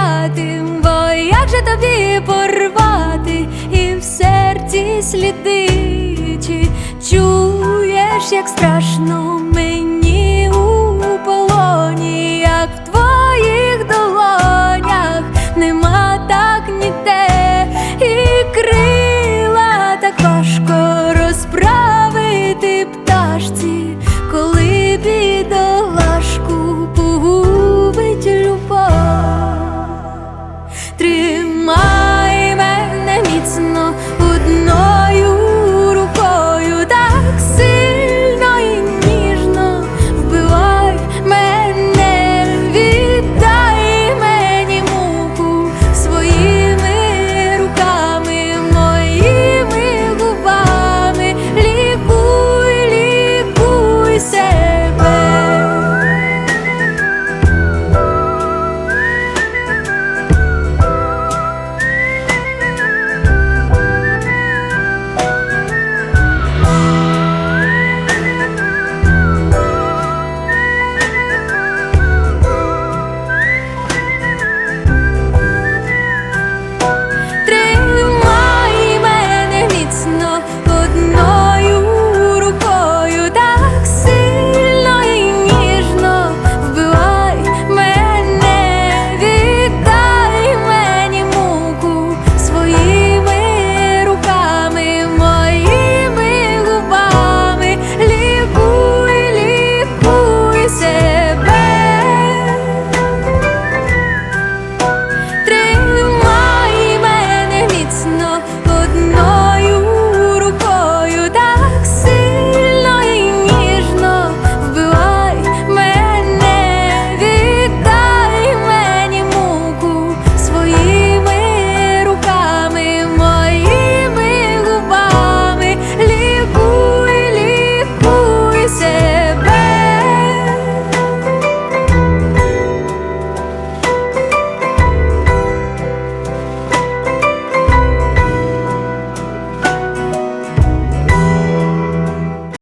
Кричати, бо як же тобі порвати? І в серці слідичі чуєш, як страшно